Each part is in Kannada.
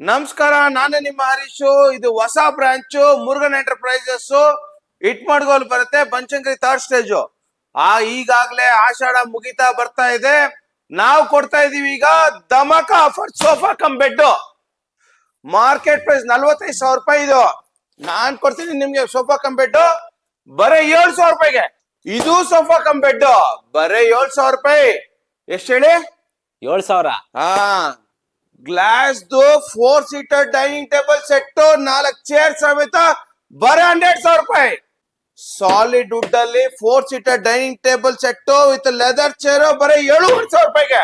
ನಮಸ್ಕಾರ ನಾನು ನಿಮ್ಮ ಹರೀಶು. ಇದು ಹೊಸ ಬ್ರಾಂಚು ಮುರುಗನ್ ಎಂಟರ್ಪ್ರೈಸಸ್. ಇಟ್ಮಡ್ಗೋಲ್ ಬರುತ್ತೆ ಬನಶಂಕರಿ ಥರ್ಡ್ ಸ್ಟೇಜು ಆ ಈಗಾಗ್ಲೇ ಆಷಾಢ ಮುಗಿತಾ ಬರ್ತಾ ಇದೆ. ನಾವು ಕೊಡ್ತಾ ಇದೀವಿ ಈಗ ದಮಕ offer sofa cum bed. Market price ನಲ್ವತ್ತೈದು ಸಾವಿರ ರೂಪಾಯಿ ಇದು. ನಾನ್ ಕೊಡ್ತೀನಿ ನಿಮ್ಗೆ ಸೋಫಾ ಕಮ್ ಬೆಡ್. ಬರೀ ಏಳು ಸಾವಿರ ರೂಪಾಯಿಗೆ. ಇದು ಸೋಫಾ ಕಮ್ ಬೆಡ್. ಬರೇ ಏಳು ಸಾವಿರ ರೂಪಾಯಿ. ಎಷ್ಟು ಹೇಳಿ? ಏಳ್ ಸಾವಿರ. ಹಾ. Glass four seater dining table set ನಾಲ್ಕು ಚೇರ್ ಸಮೇತ ಬರೀ ಹಂಡ್ರೆಡ್ ಸಾವಿರ ರೂಪಾಯಿ. ಸಾಲಿಡ್ ವುಡ್ ಅಲ್ಲಿ four seater dining table set with leather chair ಬರೀ ಏಳುವರೆ ಸಾವಿರ ರೂಪಾಯಿಗೆ.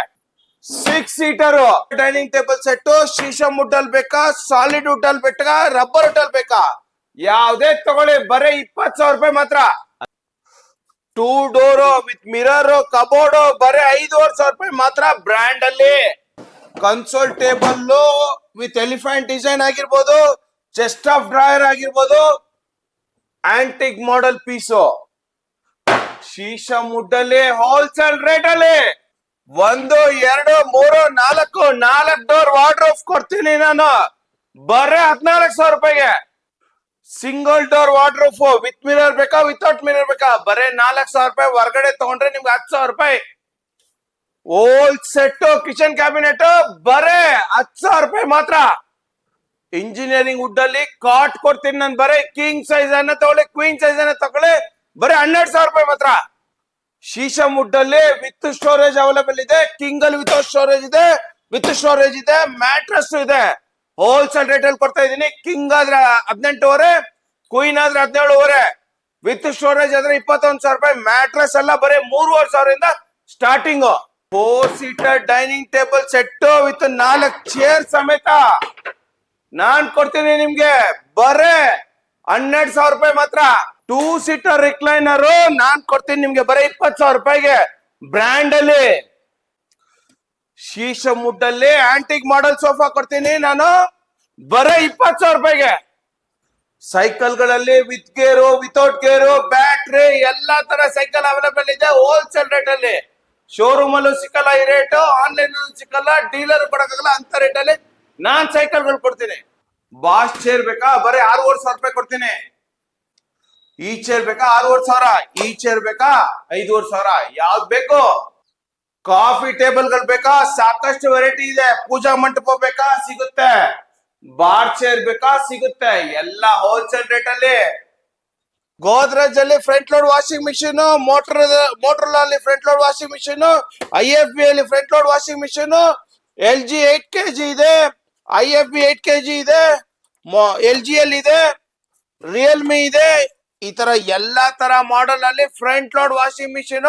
Six seater dining table set sheesham wood ಅಲ್ಲಿ ಬೇಕಾ ಸಾಲಿಡ್ ವುಡ್ ಅಲ್ಲಿ ಬೇಕಾ ರಬ್ಬರ್ ವುಡ್ ಅಲ್ಲಿ ಬೇಕಾ? ಯಾವ್ದೇ ತಗೊಳ್ಳಿ, ಬರೀ ಇಪ್ಪತ್ತು ಸಾವಿರ ರೂಪಾಯಿ ಮಾತ್ರ. Two door with mirror cupboard ಬರೀ ಐದುವರೆ ಸಾವಿರ ರೂಪಾಯಿ ಮಾತ್ರ ಬ್ರ್ಯಾಂಡ್ ಅಲ್ಲಿ. Console table with elephant design ಆಗಿರ್ಬೋದು ಚೆಸ್ಟ್ ಆಫ್ ಡ್ರಾಯರ್ ಆಗಿರ್ಬೋದು ಆಂಟಿಕ್ ಮಾಡೆಲ್ ಪೀಸು ಶೀಶ ಮುಡ್ಡಲ್ಲಿ ಹೋಲ್ಸೇಲ್ ರೇಟ್ ಅಲ್ಲಿ ಒಂದು, ಎರಡು, ಮೂರು, ನಾಲ್ಕು ನಾಲ್ಕು ಡೋರ್ ವಾರ್ಡ್ರೋಫ್ ಕೊಡ್ತೀನಿ ನಾನು. ಬರೀ ಹದಿನಾಲ್ಕು ಸಾವಿರ ರೂಪಾಯಿಗೆ. Single door wardrobe with mirror ಬೇಕಾ ವಿತೌಟ್ ಮಿರರ್ ಬೇಕಾ? ಬರೇ ನಾಲ್ಕು ಸಾವಿರ ರೂಪಾಯಿ ಹೊರಗಡೆ ತಗೊಂಡ್ರೆ ನಿಮ್ಗೆ ಹತ್ತು ಸಾವಿರ ರೂಪಾಯಿ. ಓಲ್ ಸೆಟ್ ಕಿಚನ್ ಕ್ಯಾಬಿನೆಟ್ ಬರೇ ಹತ್ತು ಸಾವಿರ ರೂಪಾಯಿ ಮಾತ್ರ. ಇಂಜಿನಿಯರಿಂಗ್ ವುಡ್ ಅಲ್ಲಿ ಕಾಟ್ ಕೊಡ್ತೀನಿ ನಾನು ಬರೇ ಕಿಂಗ್ ಸೈಜ್ ಅನ್ನ ತಗೊಳ್ಳಿ ಕ್ವೀನ್ ಸೈಜ್ ಅನ್ನ ತಗೊಳ್ಳಿ, ಬರೀ ಹನ್ನೆರಡು ಸಾವಿರ ರೂಪಾಯಿ ಮಾತ್ರ. ಶೀಶಮ್ ವುಡ್ ಅಲ್ಲಿ ವಿತ್ ಸ್ಟೋರೇಜ್ ಅವೈಲೇಬಲ್ ಇದೆ ಕಿಂಗ್ ಅಲ್ಲಿ ವಿತೌಟ್ ಸ್ಟೋರೇಜ್ ಇದೆ ವಿತ್ ಸ್ಟೋರೇಜ್ ಇದೆ ಮ್ಯಾಟ್ರಸ್ ಇದೆ. ಹೋಲ್ಸೇಲ್ ರೇಟ್ ಅಲ್ಲಿ ಕೊಡ್ತಾ ಇದ್ದೀನಿ ಕಿಂಗ್ ಆದ್ರೆ ಹದಿನೆಂಟುವರೆ ಕ್ವೀನ್ ಆದ್ರೆ ಹದಿನೇಳುವರೆ. ವಿತ್ ಸ್ಟೋರೇಜ್ ಆದ್ರೆ ಇಪ್ಪತ್ತೊಂದು ಸಾವಿರ ರೂಪಾಯಿ ಮ್ಯಾಟ್ರಸ್ ಎಲ್ಲ ಬರೀ ಮೂರುವರೆ ಸಾವಿರದಿಂದ starting four seater dining table set with ನಾಲ್ಕು ಚೇರ್ ಸಮೇತ. ನಾನ್ ಕೊಡ್ತೀನಿ ನಿಮ್ಗೆ. ಬರೇ ಹನ್ನೆರಡು ಸಾವಿರ ರೂಪಾಯಿ ಮಾತ್ರ. ಟೂ ಸೀಟರ್ ರಿಕ್ಲೈನರ್ ನಾನ್ ಕೊಡ್ತೀನಿ ನಿಮ್ಗೆ ಬರೀ ಇಪ್ಪತ್ತು ಸಾವಿರ ರೂಪಾಯಿಗೆ. ಬ್ರ್ಯಾಂಡ್ ಅಲ್ಲಿ ಶೀಶ ಮುಡ್ಡಲ್ಲಿ ಆಂಟಿಕ್ ಮಾಡಲ್ ಸೋಫಾ ಕೊಡ್ತೀನಿ ನಾನು. ಬರೀ ಇಪ್ಪತ್ತು ಸಾವಿರ ರೂಪಾಯಿಗೆ. ಸೈಕಲ್ಗಳಲ್ಲಿ with gear without gear battery ಎಲ್ಲಾ ತರ ಸೈಕಲ್ ಅವೈಲೇಬಲ್ ಇದೆ ಹೋಲ್ಸೇಲ್ ರೇಟ್ ಅಲ್ಲಿ. ಶೋರೂಮ್ ಅಲ್ಲೂ ಸಿಕ್ಕಲ್ಲ ಈ ರೇಟ್ ಆನ್ಲೈನ್ ಅಲ್ಲೂ ಸಿಕ್ಕಲ್ಲ, ಡೀಲರ್ ಕೊಡಕ್ಕಾಗಲ್ಲ ಅಂತ ರೇಟಲ್ಲಿ ನಾನ್ ಸೈಕಲ್ಗಳು ಕೊಡ್ತೀನಿ. ಬಾಸ್ ಚೇರ್ ಬೇಕಾ? ಬರೀ ಆರೂವರೆ ಸಾವಿರ ರೂಪಾಯಿ ಕೊಡ್ತೀನಿ. ಈ ಚೇರ್ ಬೇಕಾ? ಆರೂವರೆ ಸಾವಿರ. ಈ ಚೇರ್ ಬೇಕಾ? ಐದೂವರೆ ಸಾವಿರ. ಯಾವ್ದು ಬೇಕು? ಕಾಫಿ ಟೇಬಲ್ಗಳು ಬೇಕಾ? ಸಾಕಷ್ಟು ವೆರೈಟಿ ಇದೆ. ಪೂಜಾ ಮಂಟಪ ಬೇಕಾ? ಸಿಗುತ್ತೆ. ಬಾರ್ ಚೇರ್ ಬೇಕಾ? ಸಿಗುತ್ತೆ. ಎಲ್ಲ ಹೋಲ್ಸೇಲ್ ರೇಟ್ ಅಲ್ಲಿ. ಗೋದ್ರೇಜ್ ಅಲ್ಲಿ front load washing machine, motor motor ಅಲ್ಲಿ front load washing machine I F B ಅಲ್ಲಿ front load washing machine L G eight K G ಇದೆ I F B eight K G ಇದೆ ಎಲ್ ಜಿ ಅಲ್ಲಿ ಇದೆ ರಿಯಲ್ಮಿ ಇದೆ. ಈ ತರ ಎಲ್ಲಾ ತರ ಮಾಡೆಲ್ ಅಲ್ಲಿ front load washing machine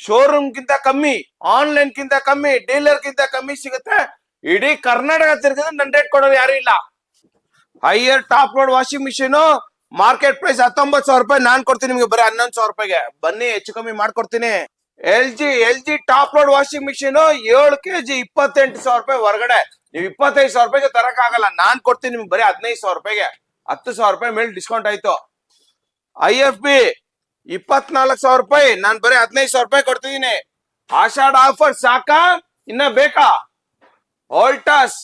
showroom ಗಿಂತ ಕಮ್ಮಿ ಆನ್ಲೈನ್ ಗಿಂತ ಕಮ್ಮಿ ಡೀಲರ್ ಗಿಂತ ಕಮ್ಮಿ ಸಿಗುತ್ತೆ. ಇಡೀ ಕರ್ನಾಟಕ ತಿರ್ಗಿದ್ರೆ ನನ್ ರೇಟ್ ಕೊಡೋರು ಯಾರು ಇಲ್ಲ. Haier top load washing machine market price ಹತ್ತೊಂಬತ್ತು ಸಾವಿರ ರೂಪಾಯಿ ನಾನ್ ಕೊಡ್ತೀನಿ ನಿಮ್ಗೆ ಬರೀ ಹನ್ನೊಂದು ಸಾವಿರ ರೂಪಾಯಿಗೆ. ಬನ್ನಿ, ಹೆಚ್ಚು ಕಮ್ಮಿ ಮಾಡ್ಕೊಡ್ತೀನಿ. L G L G top load washing machine ಏಳು ಕೆ ಜಿ ಇಪ್ಪತ್ತೆಂಟು ಸಾವಿರ ರೂಪಾಯಿ ಹೊರಗಡೆ. ನೀವು ಇಪ್ಪತ್ತೈದು ಸಾವಿರ ರೂಪಾಯಿಗೆ ತರಕ್ ಆಗಲ್ಲ ನಾನ್ ಕೊಡ್ತೀನಿ ನಿಮ್ಗೆ ಬರೀ ಹದಿನೈದು ಸಾವಿರ ರೂಪಾಯಿಗೆ. ಹತ್ತು ಸಾವಿರ ರೂಪಾಯಿ ಮೇಲೆ ಡಿಸ್ಕೌಂಟ್ ಆಯ್ತು. ಐ ಎಫ್ ಬಿ ಇಪ್ಪತ್ನಾಲ್ಕು ಸಾವಿರ ರೂಪಾಯಿ, ನಾನ್ ಬರೀ ಹದಿನೈದು ಸಾವಿರ ರೂಪಾಯಿ ಕೊಡ್ತಿದ್ದೀನಿ. ಆಷಾಢ ಆಫರ್ ಸಾಕಾ? ಇನ್ನ ಬೇಕಾ? ಓಲ್ಟಾಸ್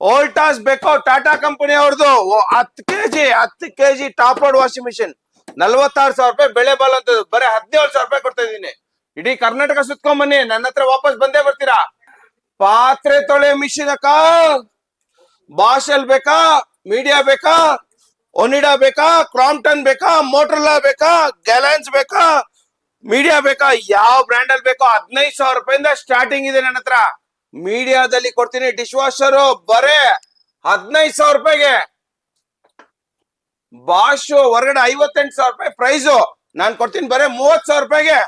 ಓಲ್ಟಾಸ್ ಬೇಕೋ ಟಾಟಾ ಕಂಪನಿ ಅವ್ರದ್ದು ಹತ್ತು ಕೆಜಿ ಹತ್ತು K G top load washing machine ನಲ್ವತ್ತಾರು ಸಾವಿರ ರೂಪಾಯಿ ಬೆಳೆ ಬಾಲ್ ಅಂತ ಬರೀ ಹದಿನೇಳು ಸಾವಿರ ರೂಪಾಯಿ ಕೊಡ್ತಾ ಇದ್ದೀನಿ. ಇಡೀ ಕರ್ನಾಟಕ ಸುತ್ಕೊಂಡ್ ಬನ್ನಿ. ನನ್ನ ಹತ್ರ ವಾಪಸ್ ಬಂದೇ ಬರ್ತೀರಾ? ಪಾತ್ರೆ ತೊಳೆ ಮಿಷಿನ್ ಅಕ್ಕ ಬಾಷಲ್ ಬೇಕಾ? ಮೀಡಿಯಾ ಬೇಕಾ? ಒನಿಡಾ ಬೇಕಾ? ಕ್ರಾಂಪ್ಟನ್ ಬೇಕಾ? ಮೋಟ್ರಲಾ ಬೇಕಾ? ಗ್ಯಾಲೆನ್ಸ್ ಬೇಕಾ? ಮೀಡಿಯಾ ಬೇಕಾ? ಯಾವ ಬ್ರ್ಯಾಂಡ್ ಅಲ್ಲಿ ಬೇಕೋ ಹದಿನೈದು ಸಾವಿರ ರೂಪಾಯಿಂದ ಸ್ಟಾರ್ಟಿಂಗ್ ಇದೆ ನನ್ನ ಹತ್ರ. ಮೀಡಿಯಾದಲ್ಲಿ ಕೊಡ್ತೀನಿ ಡಿಶ್ ವಾಷರ್ ಬರೇ ಹದಿನೈದು ಸಾವಿರ ರೂಪಾಯಿಗೆ. ಬಾಷ್ ಹೊರಗಡೆ ಐವತ್ತೆಂಟು ಸಾವಿರ ರೂಪಾಯಿ ಪ್ರೈಸು. ನಾನು ಕೊಡ್ತೀನಿ ಬರೇ ಮೂವತ್ ಸಾವಿರ ರೂಪಾಯಿಗೆ.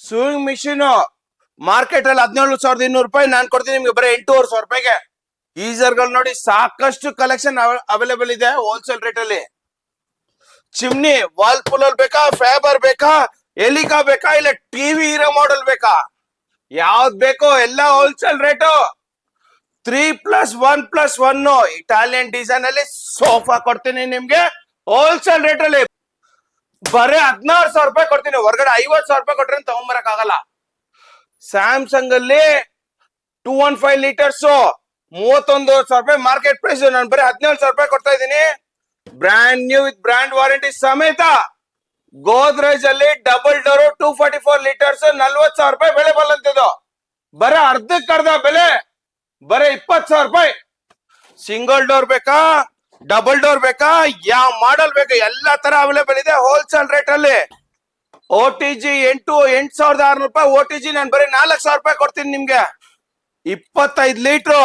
ಸೂಯಿಂಗ್ ಮಿಷಿನ್ ಮಾರ್ಕೆಟ್ ಅಲ್ಲಿ ಹದಿನೇಳು ಸಾವಿರದ ಇನ್ನೂರು ರೂಪಾಯಿ ನಾನು ಕೊಡ್ತೀನಿ ನಿಮ್ಗೆ ಬರೀ ಎಂಟೂವರೆ ಸಾವಿರ ರೂಪಾಯಿಗೆ. ಈಜರ್ಗಳು ಗಳು ನೋಡಿ ಸಾಕಷ್ಟು ಕಲೆಕ್ಷನ್ ಅವೈಲೇಬಲ್ ಇದೆ ಹೋಲ್ಸೇಲ್ ರೇಟ್ ಅಲ್ಲಿ. ಚಿಮ್ನಿ ವಾಲ್ ಅಲ್ಲಿ ಬೇಕಾ ಫ್ಯಾಬರ್ ಬೇಕಾ, ಎಲಿಕಾ ಬೇಕಾ, ಇಲ್ಲ ಟಿವಿ ಇರೋ ಮಾಡೆಲ್ ಬೇಕಾ? ಯಾವ್ದ್ ಬೇಕೋ ಎಲ್ಲ wholesale rate three plus one plus one Italian design ಅಲ್ಲಿ ಸೋಫಾ ಕೊಡ್ತೀನಿ ನಿಮ್ಗೆ. ಹೋಲ್ಸೇಲ್ ರೇಟ್ ಅಲ್ಲಿ ಬರೀ ಹದಿನಾರು ಸಾವಿರ ರೂಪಾಯಿ ಕೊಡ್ತೀನಿ. ಹೊರಗಡೆ ಐವತ್ತು ಸಾವಿರ ರೂಪಾಯಿ ಕೊಟ್ರೆ ತಗೊಂಬರಕ್ ಆಗಲ್ಲ. ಸ್ಯಾಮ್ಸಂಗ್ ಅಲ್ಲಿ ಟೂ ಒನ್ ಫೈವ್ ಲೀಟರ್ಸ್ ಮೂವತ್ತೊಂದು ಸಾವಿರ ರೂಪಾಯಿ ಮಾರ್ಕೆಟ್ ಪ್ರೈಸ್ ನಾನು ಬರೀ ಹದಿನೇಳು ಸಾವಿರ ರೂಪಾಯಿ ಕೊಡ್ತಾ ಇದ್ದೀನಿ. Brand new with brand warranty ಸಮೇತ ಗೋದ್ರೇಜ್ ಅಲ್ಲಿ double door two forty four litres ನಲ್ವತ್ ಸಾವಿರ ರೂಪಾಯಿ ಬೆಲೆ ಬಲ್ಲಂತಿದ್ದು. ಬರೀ ಅರ್ಧಕ್ಕೆ ಅರ್ಧ ಬೆಲೆ, ಬರೀ ಇಪ್ಪತ್ ಸಾವಿರ ರೂಪಾಯಿ. ಸಿಂಗಲ್ ಡೋರ್ ಬೇಕಾ, ಡಬಲ್ ಡೋರ್ ಬೇಕಾ ಯಾವ ಮಾಡಲ್ ಬೇಕಾ, ಎಲ್ಲಾ ತರ ಅವೈಲೇಬಲ್ ಇದೆ ಹೋಲ್ಸೇಲ್ ರೇಟ್ ಅಲ್ಲಿ. ಓ ಟಿ ಜಿ ಎಂಟು, ಎಂಟ್ ಸಾವಿರದ ಆರ್ನೂರು ರೂಪಾಯಿ ಓ ಟಿ ಜಿ ನಾನು ಬರೀ ನಾಲ್ಕು ಸಾವಿರ ರೂಪಾಯಿ ಕೊಡ್ತೀನಿ ನಿಮ್ಗೆ. ಇಪ್ಪತ್ತೈದು litre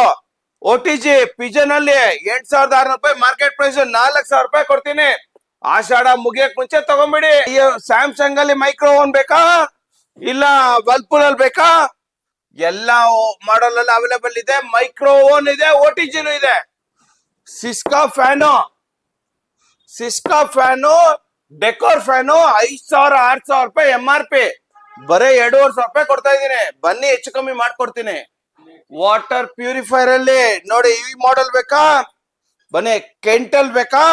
O T G Pigeon ಅಲ್ಲಿ ಎಂಟ್ ಸಾವಿರದ ಆರ್ನೂರು ರೂಪಾಯಿ, ಮಾರ್ಕೆಟ್ ಪ್ರೈಸ್ ನಾಲ್ಕು ಸಾವಿರ ರೂಪಾಯಿ ಕೊಡ್ತೀನಿ. ಆಷಾಢ ಮುಗಿಯಕ್ ಮುಂಚೆ ತಗೊಂಬಿಡಿ. ಸ್ಯಾಮ್ಸಂಗ್ ಅಲ್ಲಿ ಮೈಕ್ರೋ ಓನ್ ಬೇಕಾ? ಇಲ್ಲ ಬಲ್ಪುಲ್ ಬೇಕಾ? ಎಲ್ಲಾ ಮಾಡಲ್ ಅಲ್ಲಿ ಅವೈಲೇಬಲ್ ಇದೆ. ಮೈಕ್ರೋ ಓನ್ ಇದೆ ಓ ಟಿ ಜಿನೂ ಇದೆ. Syska fan Syska fan decor fan ಐದ್ ಸಾವಿರ, ಆರ್ ಸಾವಿರ ರೂಪಾಯಿ ಎಂ ಆರ್ ಪಿ ಬರೀ ಎರಡೂವರೆ ಸಾವಿರ ರೂಪಾಯಿ ಕೊಡ್ತಾ ಇದ್ದೀನಿ. ಬನ್ನಿ, ಹೆಚ್ಚು ಕಮ್ಮಿ ಮಾಡ್ಕೊಡ್ತೀನಿ. ವಾಟರ್ ಪ್ಯೂರಿಫೈರ್ ಅಲ್ಲಿ ನೋಡಿ ಈ ಮಾಡೆಲ್ ಬೇಕಾ? ಬನ್ನಿ ಕೆಂಟಲ್ ಬೇಕಾ?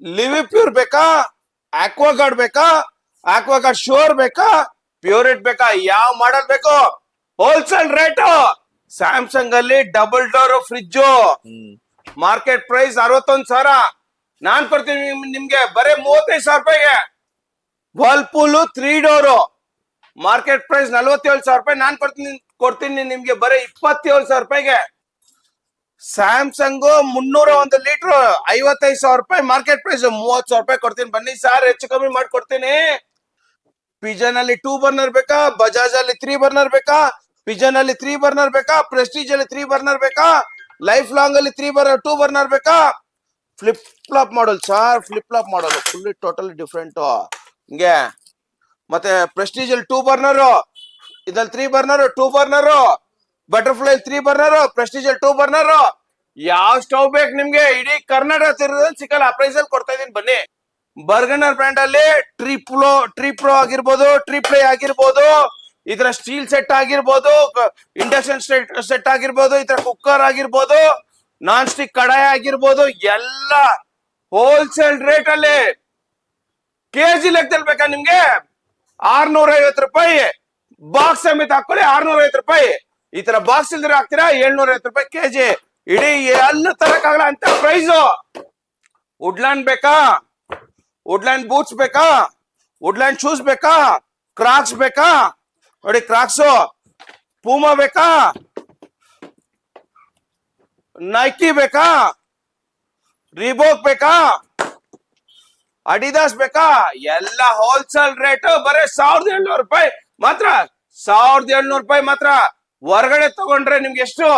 ಲಿವಿ ಪ್ಯೂರ್ ಬೇಕಾ? ಆಕ್ವಾಗಾರ್ಡ್ ಬೇಕಾ? ಆಕ್ವಾಗಾರ್ಡ್ ಶೋರ್ ಬೇಕಾ? ಪ್ಯೂರಿಟ್ ಬೇಕಾ? ಯಾವ ಮಾಡಲ್ ಬೇಕು? ಹೋಲ್ಸೇಲ್ ರೇಟು ಸ್ಯಾಮ್ಸಂಗ್ ಅಲ್ಲಿ double door fridge market price ಅರವತ್ತೊಂದ್ ಸಾವಿರ. ನಾನ್ ಕೊಡ್ತೀನಿ ನಿಮ್- ನಿಮ್ಗೆ ಬರೀ ಮೂವತ್ತೈದು ಸಾವಿರ ರೂಪಾಯಿಗೆ. Whirlpool three door market price ನಲ್ವತ್ತೇಳು ಸಾವಿರ ರೂಪಾಯಿ ನಾನ್ ಕೊಡ್ತೀನಿ ಕೊಡ್ತೀನಿ ನಿಮ್ಗೆ ಬರೀ ಇಪ್ಪತ್ತೇಳು ಸಾವಿರ ರೂಪಾಯಿಗೆ. ಸ್ಯಾಮ್ಸಂಗ್ ಮುನ್ನೂರ ಒಂದು ಲೀಟರ್ ಐವತ್ತೈದು ಸಾವಿರ ರೂಪಾಯಿ ಮಾರ್ಕೆಟ್ ಪ್ರೈಸ್ ಮೂವತ್ ಸಾವಿರ ರೂಪಾಯಿ ಕೊಡ್ತೀನಿ. ಬನ್ನಿ ಸರ್ ಹೆಚ್ಚು ಕಮ್ಮಿ ಮಾಡ್ಕೊಡ್ತೀನಿ ಪಿಜನ್ ಅಲ್ಲಿ ಟೂ ಬರ್ನರ್ ಬೇಕಾ? ಬಜಾಜ್ ಅಲ್ಲಿ ತ್ರೀ ಬರ್ನರ್ ಬೇಕಾ? ಪಿಜನ್ ಅಲ್ಲಿ ತ್ರೀ ಬರ್ನರ್ ಬೇಕಾ? ಪ್ರೆಸ್ಟೀಜ್ ಅಲ್ಲಿ ತ್ರೀ ಬರ್ನರ್ ಬೇಕಾ? ಲೈಫ್ ಲಾಂಗ್ ಅಲ್ಲಿ ತ್ರೀ ಬರ್ನರ್ ಟೂ ಬರ್ನರ್ ಬೇಕಾ? Flip flop model sir flip flop model full total different ಹಿಂಗೆ. ಮತ್ತೆ ಪ್ರೆಸ್ಟೀಜ್ ಅಲ್ಲಿ ಟೂ ಬರ್ನರ್ ಇದ್ರಲ್ಲಿ three burner two burner butterfly three burner Prestige ಅಲ್ಲಿ ಟೂ ಬರ್ನರ್ ಯಾವ ಸ್ಟವ್ ಬೇಕು ನಿಮ್ಗೆ? ಇಡೀ ಕರ್ನಾಟಕ ಸಿಕ್ಕಲ್ಲ ಪ್ರೈಸ್ ಅಲ್ಲಿ ಕೊಡ್ತಾ ಇದೀನಿ ಬನ್ನಿ. ಬರ್ಗನರ್ ಬ್ರ್ಯಾಂಡ್ ಅಲ್ಲಿ ಟ್ರಿಪ್ಲೋ ಟ್ರಿಪ್ರೋ ಆಗಿರ್ಬೋದು ಟ್ರಿಪ್ಲೇ ಆಗಿರ್ಬೋದು ಇದರ ಸ್ಟೀಲ್ ಸೆಟ್ ಆಗಿರ್ಬೋದು ಇಂಡಕ್ಷನ್ ಸೆಟ್ ಸೆಟ್ ಆಗಿರ್ಬೋದು ಇತರ ಕುಕ್ಕರ್ ಆಗಿರ್ಬೋದು ನಾನ್ ಸ್ಟಿಕ್ ಕಡಾಯಿ ಆಗಿರ್ಬೋದು, ಎಲ್ಲ ಹೋಲ್ಸೇಲ್ ರೇಟ್ ಅಲ್ಲಿ ಕೆಜಿ ಲೆಕ್ಕದಲ್ಲಿ ಬೇಕಾ ನಿಮ್ಗೆ? ಆರ್ನೂರ ಐವತ್ತು ರೂಪಾಯಿ. ಬಾಕ್ಸ್ ಸಮೇತ ಹಾಕೊಳ್ಳಿ ಆರ್ನೂರ ಐವತ್ತು ರೂಪಾಯಿ. ಈ ತರ ಬಾಕ್ಸ್ ಇಲ್ದ್ರೆ ಹಾಕ್ತೀರಾ? ಏಳ್ನೂರ ಐವತ್ತು ರೂಪಾಯಿ ಕೆಜಿ. ಇಡೀ ಎಲ್ಲ ತರಕಾಗಲ್ಲ ಅಂತ ಪ್ರೈಸು ವುಡ್ಲ್ಯಾಂಡ್ ಬೇಕಾ? ವುಡ್ಲ್ಯಾಂಡ್ ಬೂಟ್ಸ್ ಬೇಕಾ? ವುಡ್ಲ್ಯಾಂಡ್ ಶೂಸ್ ಬೇಕಾ? ಕ್ರಾಕ್ಸ್ ಬೇಕಾ? ನೋಡಿ ಕ್ರಾಕ್ಸು ಪೂಮಾ ಬೇಕಾ? ನೈಕಿ ಬೇಕಾ? ರಿಬೋಕ್ ಬೇಕಾ? ಅಡಿದಾಸ್ ಬೇಕಾ? ಎಲ್ಲ ಹೋಲ್ಸೇಲ್ ರೇಟ್ ಬರೀ ಸಾವಿರದ ಏಳ್ನೂರು ರೂಪಾಯಿ ಮಾತ್ರ. ಸಾವಿರದ ಏಳ್ನೂರು ರೂಪಾಯಿ ಮಾತ್ರ. ಹೊರಗಡೆ ತಗೊಂಡ್ರೆ ನಿಮ್ಗೆ ಎಷ್ಟು?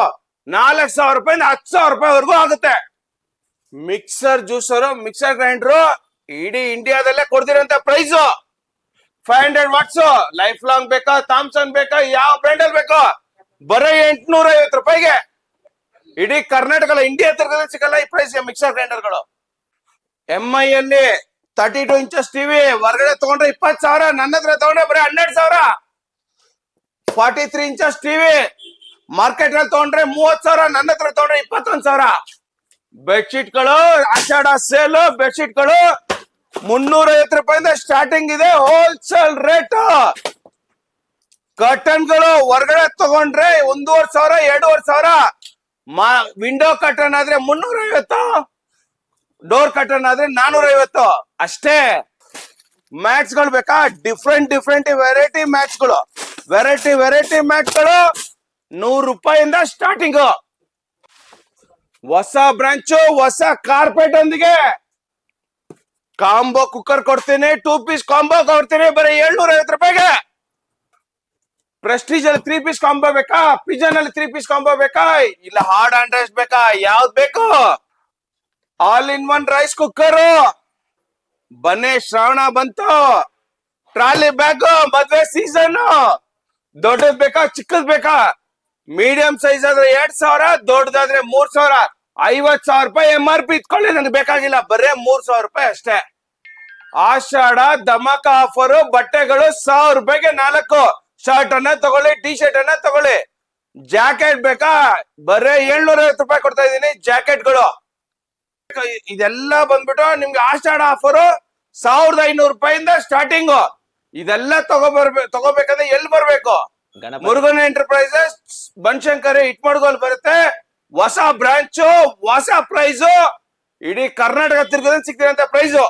ನಾಲ್ಕು ಸಾವಿರ ರೂಪಾಯಿಂದ ಹತ್ತು ಸಾವಿರ ರೂಪಾಯಿವರೆಗೂ ಆಗುತ್ತೆ. ಮಿಕ್ಸರ್ ಜ್ಯೂಸರು, ಮಿಕ್ಸರ್ ಗ್ರೈಂಡರ್, ಇಡೀ ಇಂಡಿಯಾದಲ್ಲೇ ಕೊಡ್ತಿರೋಂತ price. Five hundred watts life long ಬೇಕಾ ಥಾಮ್ಸನ್ ಬೇಕಾ, ಯಾವ ಬ್ರ್ಯಾಂಡ್ ಅಲ್ಲಿ ಬೇಕು? ಬರೀ ಎಂಟ್ನೂರ ಐವತ್ತು ರೂಪಾಯಿಗೆ. ಇಡೀ ಕರ್ನಾಟಕ ಇಂಡಿಯಾ ತಿರ್ಗದಲ್ಲಿ ಸಿಗಲ್ಲ ಈ ಪ್ರೈಸ್ ಮಿಕ್ಸರ್ ಗ್ರೈಂಡರ್ಗಳು. ಎಂ ಐ ಅಲ್ಲಿ ತರ್ಟಿ ಟು ಇಂಚಸ್ ಟಿವಿ ಹೊರಗಡೆ ತಗೊಂಡ್ರೆ ಇಪ್ಪತ್ತು ಸಾವಿರ ನನ್ನ ಹತ್ರ ತಗೊಂಡ್ರೆ ಬರೀ ಹನ್ನೆರಡು ಸಾವಿರ. ಫಾರ್ಟಿ ತ್ರೀ ಇಂಚಸ್ ಟಿವಿ ಮಾರ್ಕೆಟ್ನಲ್ಲಿ ತಗೊಂಡ್ರೆ ಮೂವತ್ ಸಾವಿರ, ನನ್ನ ಹತ್ರ ತಗೊಂಡ್ರೆ ಇಪ್ಪತ್ತೊಂದು ಸಾವಿರ. ಬೆಡ್ಶೀಟ್ಗಳು ಆಷಾಢ ಸೇಲ್ ಬೆಡ್ಶೀಟ್ಗಳು ಮುನ್ನೂರ ಐವತ್ತು ರೂಪಾಯಿಂದ ಸ್ಟಾರ್ಟಿಂಗ್ ಇದೆ ಹೋಲ್ಸೇಲ್ ರೇಟ್ ಕರ್ಟನ್ಗಳು ಹೊರಗಡೆ ತಗೊಂಡ್ರೆ ಒಂದೂವರೆ ಸಾವಿರ, ಎರಡೂವರೆ ಸಾವಿರ. ವಿಂಡೋ ಕರ್ಟನ್ ಆದ್ರೆ ಮುನ್ನೂರ ಐವತ್ತು. ಡೋರ್ ಕರ್ಟನ್ ಆದ್ರೆ ನಾನೂರ ಐವತ್ತು. ಅಷ್ಟೇ. ಮ್ಯಾಟ್ಸ್ಗಳು ಬೇಕಾ? ಡಿಫ್ರೆಂಟ್ ಡಿಫ್ರೆಂಟ್ ವೆರೈಟಿ ಮ್ಯಾಟ್ಸ್ಗಳು. ವೆರೈಟಿ ವೆರೈಟಿ ಮ್ಯಾಟ್ಗಳು ನೂರು ರೂಪಾಯಿಂದ ಸ್ಟಾರ್ಟಿಂಗ್ ಹೊಸ ಬ್ರಾಂಚು ಹೊಸ ಕಾರ್ಪೆಟ್ ಒಂದಿಗೆ. ಕಾಂಬೋ ಕುಕ್ಕರ್ ಕೊಡ್ತೀನಿ ಟೂ ಪೀಸ್ ಕಾಂಬೋ ಕೊಡ್ತೀನಿ, ಬರೀ ಏಳ್ನೂರ ಐವತ್ತು ರೂಪಾಯಿಗೆ. ಪ್ರೆಸ್ಟೀಜ್ ಅಲ್ಲಿ ತ್ರೀ ಪೀಸ್ ಕಾಂಬೋ ಬೇಕಾ? ಪಿಜನ್ ಅಲ್ಲಿ ತ್ರೀ ಪೀಸ್ ಕಾಂಬೋ ಬೇಕಾ? ಇಲ್ಲ ಹಾರ್ಡ್ ಅಂಡ್ ರೈಸ್ ಬೇಕಾ? ಯಾವ್ದ್ ಬೇಕು? All in one rice cooker ಬನ್ನಿ, ಶ್ರಾವಣ ಬಂತು. ಟ್ರಾಲಿ ಬ್ಯಾಗ್ ಮದ್ವೆ ಸೀಸನ್ ದೊಡ್ಡದ್ ಬೇಕಾ, ಚಿಕ್ಕದ್ ಬೇಕಾ? ಮೀಡಿಯಂ ಸೈಜ್ ಆದ್ರೆ ಎರಡ್ ಸಾವಿರ, ದೊಡ್ಡದಾದ್ರೆ ಮೂರ್ ಸಾವಿರ. ಐವತ್ ಸಾವಿರ ರೂಪಾಯಿ ಎಂ ಆರ್ ಪಿ ಇತ್ಕೊಳ್ಳಿ ನನ್ಗೆ ಬೇಕಾಗಿಲ್ಲ. ಬರೇ ಮೂರ್ ಸಾವಿರ ರೂಪಾಯಿ ಅಷ್ಟೇ. ಆಷಾಢ, ಧಮಕ ಆಫರ್ ಬಟ್ಟೆಗಳು ಸಾವಿರ ರೂಪಾಯಿಗೆ ನಾಲ್ಕು. ಶರ್ಟ್ ಅನ್ನ ತಗೊಳ್ಳಿ ಟಿ ಶರ್ಟ್ ಅನ್ನ ತಗೊಳ್ಳಿ. ಜಾಕೆಟ್ ಬೇಕಾ? ಬರೇ ಏಳ್ನೂರ ಐವತ್ತು ರೂಪಾಯಿ ಕೊಡ್ತಾ ಇದೀನಿ ಜಾಕೆಟ್ಗಳು. ಇದೆಲ್ಲ ಬಂದ್ಬಿಟ್ಟು ನಿಮ್ಗೆ ಆಷಾಢ ಆಫರ್ ಸಾವಿರದ ಐನೂರು ರೂಪಾಯಿಂದ ಸ್ಟಾರ್ಟಿಂಗ್ ಇದೆಲ್ಲ ತಗೋಬರ್ಬೇಕು ತಗೋಬೇಕಂದ್ರೆ ಎಲ್ಲಿ ಬರ್ಬೇಕು? ಮುರುಗನ್ ಎಂಟರ್ಪ್ರೈಸಸ್ ಬನ್ಶಂಕರ್ ಇಟ್ಮಡ್ಗೋಲ್ ಬರುತ್ತೆ. ಹೊಸ ಬ್ರಾಂಚು ಹೊಸ ಪ್ರೈಸು ಇಡೀ ಕರ್ನಾಟಕ ತಿರ್ಗದಲ್ಲಿ ಸಿಗ್ತಿರಂತ ಪ್ರೈಸು